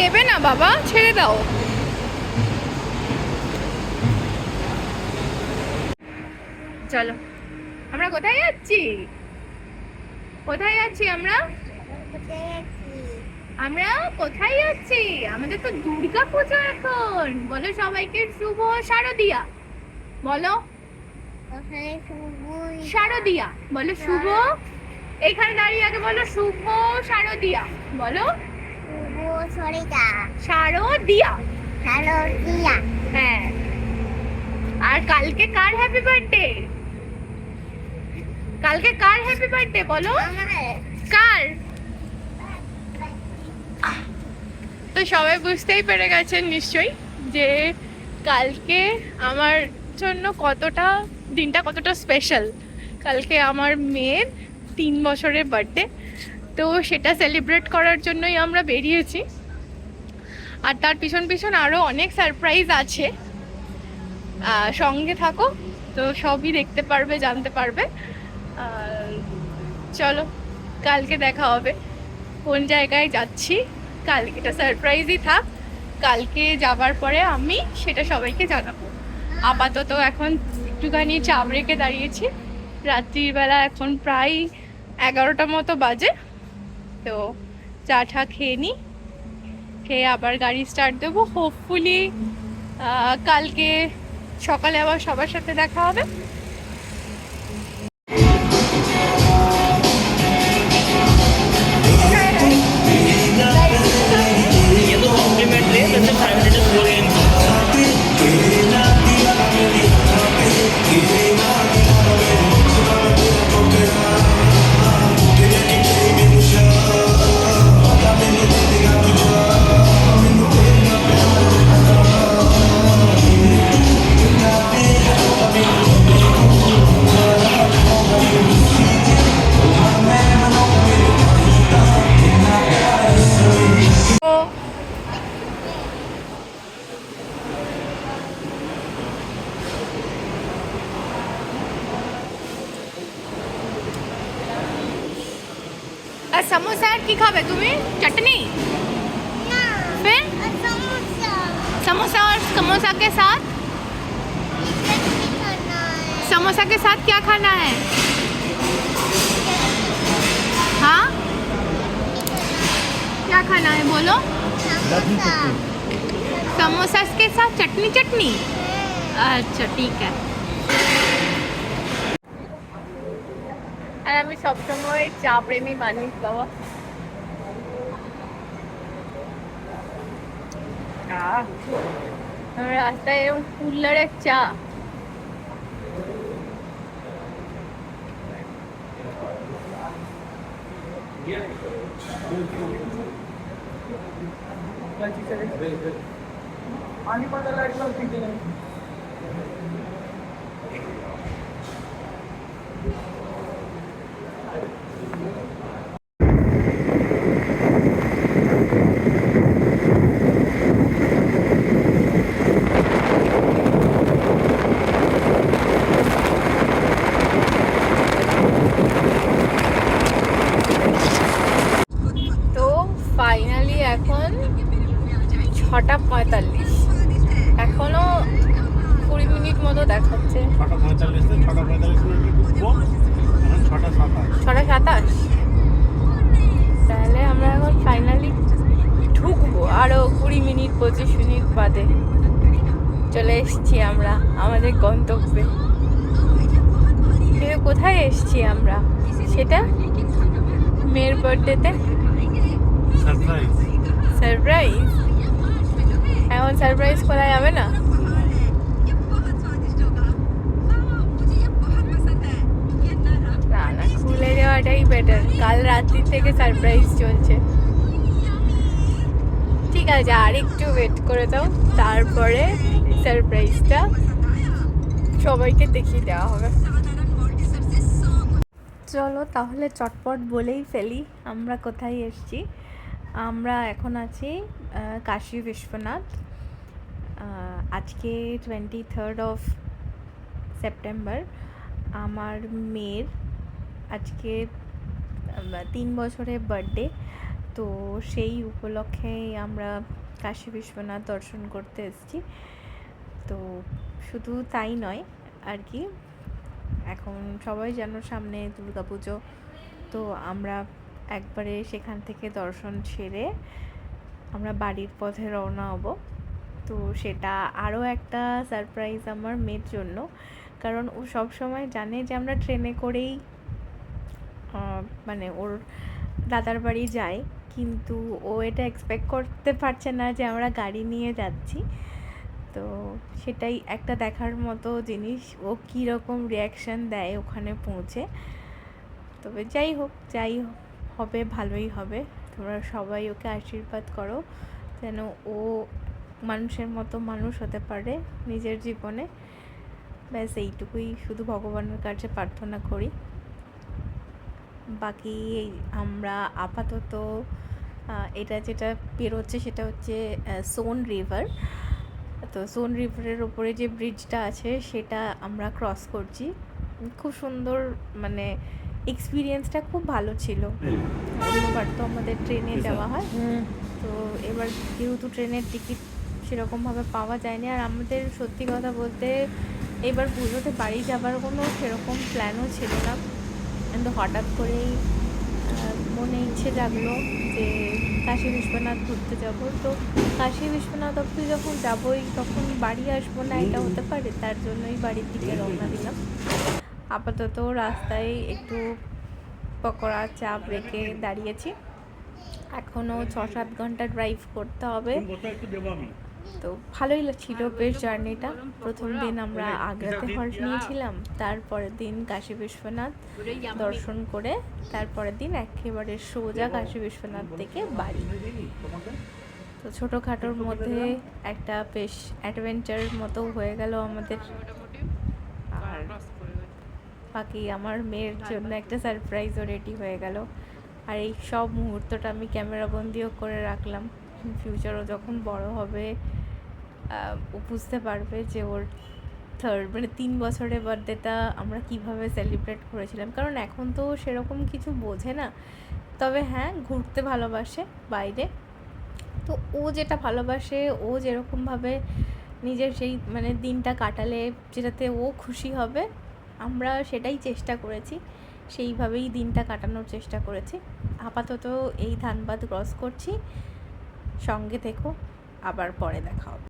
দেবে না, বাবা। ছেড়ে দাও। চলো। আমরা কোথায় যাচ্ছি? কোথায় যাচ্ছি আমরা? আমরা কোথায় যাচ্ছি? আমাদের তো দুর্গা পুজো এখন। বলো সবাইকে শুভ শারদিয়া। বলো। শারদিয়া। বলো শুভ। এখানে দাঁড়িয়ে আগে বলো শুভ শারদিয়া। বলো। শারদিয়া হ্যাঁ। আর কালকে কার হ্যাপি বার্থডে কালকে কার হ্যাপি বার্থডে বলো? কার? তো সবাই বুঝতেই পেরে গেছেন নিশ্চয়ই যে কালকে আমার জন্য কতটা দিনটা কতটা স্পেশাল কালকে আমার মেয়ের তিন বছরের বার্থডে তো সেটা সেলিব্রেট করার জন্যই আমরা বেরিয়েছি। আর তার পিছন পিছন আরও অনেক সারপ্রাইজ আছে। সঙ্গে থাকো, তো সবই দেখতে পারবে, জানতে পারবে। চলো, কালকে দেখা হবে। কোন জায়গায় যাচ্ছি কালকে এটা সারপ্রাইজই থাক। কালকে যাবার পরে আমি সেটা সবাইকে জানাব। আপাতত এখন একটুখানি চাপ রেখে দাঁড়িয়েছি। রাত্রিবেলা এখন প্রায় এগারোটা মতো বাজে। তো চা ঠা খেয়ে নিই খেয়ে আবার গাড়ি স্টার্ট দেবো। হোপফুলি কালকে সকালে আবার সবার সাথে দেখা হবে। সমোসা আর কি খাবে তুমি चटनी फिर समोसा और समोसा के साथ समोसा के साथ क्या खाना है हाँ क्या खाना है बोलो समोसा के साथ चटनी चटनी আচ্ছা ঠিক আছে আমি সবসময় চা প্রেমী মানুষ বাবা আহ, আমার রাস্তায় এরকম কুল্লারের চা তো ফাইনালি এখন ছটা পঁয়তাল্লিশ এখনও কুড়ি মিনিট মতো দেখাচ্ছে ছটা পঁয়তাল্লিশে ছটা পঁয়তাল্লিশ মিনিটে ঢুকবো এখন ছটা সাতাশ। ছটা সাতাশ? তাহলে আমরা এখন ফাইনালি ঢুকবো। আরও কুড়ি মিনিট পঁচিশ মিনিট বাদে চলে এসেছি আমরা আমাদের গন্তব্যে। কোথায় এসেছি আমরা? সেটা মেয়ের বার্থডেতে সারপ্রাইজ সারপ্রাইজ এখন সারপ্রাইজ করা যাবে না? খুলে দেওয়াটাই বেটার কাল রাত্রি থেকে সারপ্রাইজ চলছে। ঠিক আছে, আর একটু ওয়েট করে দাও। তারপরে সারপ্রাইজটা সবাইকে দেখিয়ে দেওয়া হবে। চলো তাহলে চটপট বলেই ফেলি, আমরা কোথায় এসেছি? আমরা এখন আছি কাশী বিশ্বনাথ। আজকে টোয়েন্টি থার্ড অফ সেপ্টেম্বর আমার মেয়ের আজকে তিন বছরের বার্থডে তো সেই উপলক্ষে আমরা কাশী বিশ্বনাথ দর্শন করতে এসেছি। তো শুধু তাই নয়, আর কি, এখন সবাই যেন সামনে দুর্গাপুজো তো আমরা একবারে সেখান থেকে দর্শন সেরে আমরা বাড়ির পথে রওনা হব। তো সেটা আরও একটা সারপ্রাইজ আমার মেয়ের জন্য, কারণ ও সব সময় জানে যে আমরা ট্রেনে করেই মানে ওর দাদার বাড়ি যায়, কিন্তু ও এটা এক্সপেক্ট করতে পারছে না যে আমরা গাড়ি নিয়ে যাচ্ছি। তো সেটাই একটা দেখার মতো জিনিস, ও কীরকম রিয়াকশান দেয় ওখানে পৌঁছে। তবে যাই হোক, যাই হবে, ভালোই হবে। তোমরা সবাই ওকে আশীর্বাদ করো, যেন ও মানুষের মতো মানুষ হতে পারে নিজের জীবনে। ব্যাস, এইটুকুই শুধু ভগবানের কাছে প্রার্থনা করি। বাকি আমরা আপাতত এটা যেটা বেরোচ্ছে সেটা হচ্ছে সোন রিভার তো সোন রিভারের ওপরে যে ব্রিজটা আছে সেটা আমরা ক্রস করছি। খুব সুন্দর মানে এক্সপিরিয়েন্সটা খুব ভালো ছিল। অন্যবার তো আমাদের ট্রেনে যাওয়া হয়। তো এবার যেহেতু ট্রেনের টিকিট সেরকমভাবে পাওয়া যায়নি আর আমাদের সত্যি কথা বলতে এবার পুজোতে বাড়ি যাবার কোনো সেরকম প্ল্যানও ছিল না। কিন্তু হঠাৎ করেই মনে ইচ্ছে জাগলো যে কাশী বিশ্বনাথ ঘুরতে যাব। তো কাশী বিশ্বনাথ অব্দি যখন যাবোই, তখন বাড়ি আসব না, এটা হতে পারে। তার জন্যই বাড়ির দিকে রওনা দিলাম। আপাতত রাস্তায় একটু পকোড়া চাপ রেখে দাঁড়িয়েছি। এখনও ছ সাত ঘণ্টা ড্রাইভ করতে হবে। তো ভালোই ছিল বেশ জার্নিটা। প্রথম দিন আমরা আগ্রাতে হল্ট নিয়েছিলাম, তারপরের দিন কাশী বিশ্বনাথ দর্শন করে, তারপরের দিন একেবারে সোজা কাশী বিশ্বনাথ থেকে বাড়ি। তো ছোটোখাটোর মধ্যে একটা বেশ অ্যাডভেঞ্চার মতো হয়ে গেল আমাদের। আর বাকি আমার মেয়ের জন্য একটা সারপ্রাইজও রেডি হয়ে গেল। আর এই সব মুহূর্তটা আমি ক্যামেরা বন্দিও করে রাখলাম। ফিউচারও যখন বড় হবে বুঝতে পারবে যে ওর থার্ড মানে তিন বছরের বার্থডেটা আমরা কীভাবে সেলিব্রেট করেছিলাম। কারণ এখন তো সেরকম কিছু বোঝে না। তবে হ্যাঁ ঘুরতে ভালোবাসে বাইরে। তো ও যেটা ভালোবাসে, ও যেরকমভাবে নিজের সেই মানে দিনটা কাটালে যেটাতে ও খুশি হবে, আমরা সেটাই চেষ্টা করেছি। সেইভাবেই দিনটা কাটানোর চেষ্টা করেছি। আপাতত এই ধানবাদ ক্রস করছি। সঙ্গে থেকো আবার পরে দেখা হবে।